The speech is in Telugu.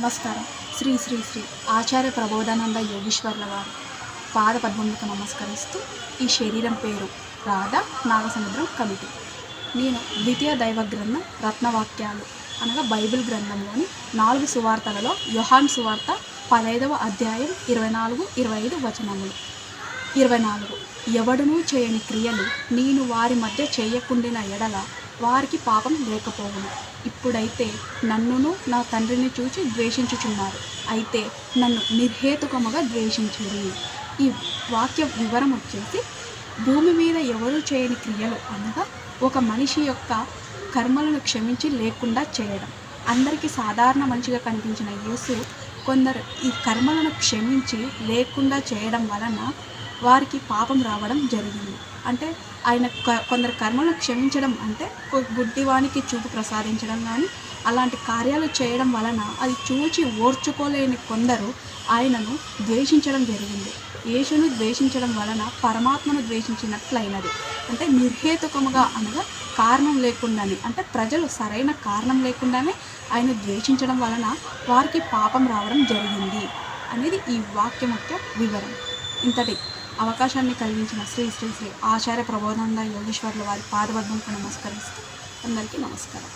నమస్కారం. శ్రీ శ్రీ శ్రీ ఆచార్య ప్రబోధానంద యోగేశ్వర్ల వారు పాద పద్మములకు నమస్కరిస్తూ ఈ శరీరం పేరు రాధ నాగసముద్రం కమిటీ నేను ద్వితీయ దైవ గ్రంథం రత్నవాక్యాలు అనగా బైబిల్ గ్రంథంలోని నాలుగు సువార్తలలో యోహాన్ సువార్త పదైదవ అధ్యాయం ఇరవై నాలుగు ఇరవై ఐదు వచనములు. ఇరవై నాలుగు. ఎవడునూ చేయని క్రియలు నేను వారి మధ్య చేయకుండిన ఎడల వారికి పాపం లేకపోవును. ఇప్పుడైతే నన్నును నా తండ్రిని చూచి ద్వేషించుచున్నారు. అయితే నన్ను నిర్హేతుకముగా ద్వేషించుడి. ఈ వాక్య వివరం వచ్చేసి భూమి మీద ఎవరు చేయని క్రియలు అనగా ఒక మనిషి యొక్క కర్మలను క్షమించి లేకుండా చేయడం. అందరికీ సాధారణ మనిషిగా కనిపించిన యేసు కొందరు ఈ కర్మలను క్షమించి లేకుండా చేయడం వలన వారికి పాపం రావడం జరిగింది. అంటే ఆయన క- కొందరు కర్మలు క్షమించడం అంటే గుడ్డివానికి చూపు ప్రసాదించడం కానీ అలాంటి కార్యాలు చేయడం వలన అది చూచి ఓర్చుకోలేని కొందరు ఆయనను ద్వేషించడం జరిగింది. యేసును ద్వేషించడం వలన పరమాత్మను ద్వేషించినట్లయినది. అంటే నిర్హేతుకముగా అనగా కారణం లేకుండానే అంటే ప్రజలు సరైన కారణం లేకుండానే ఆయన ద్వేషించడం వలన వారికి పాపం రావడం జరిగింది. అనేది ఈ వాక్యం యొక్క వివరం. ఇంతటి అవకాశాన్ని కలిగించిన శ్రీ శ్రీ శ్రీ ఆచార్య ప్రబోధానంద యోగేశ్వర్ల వారి పాదబద్ధంకు నమస్కరిస్తూ అందరికీ నమస్కారం.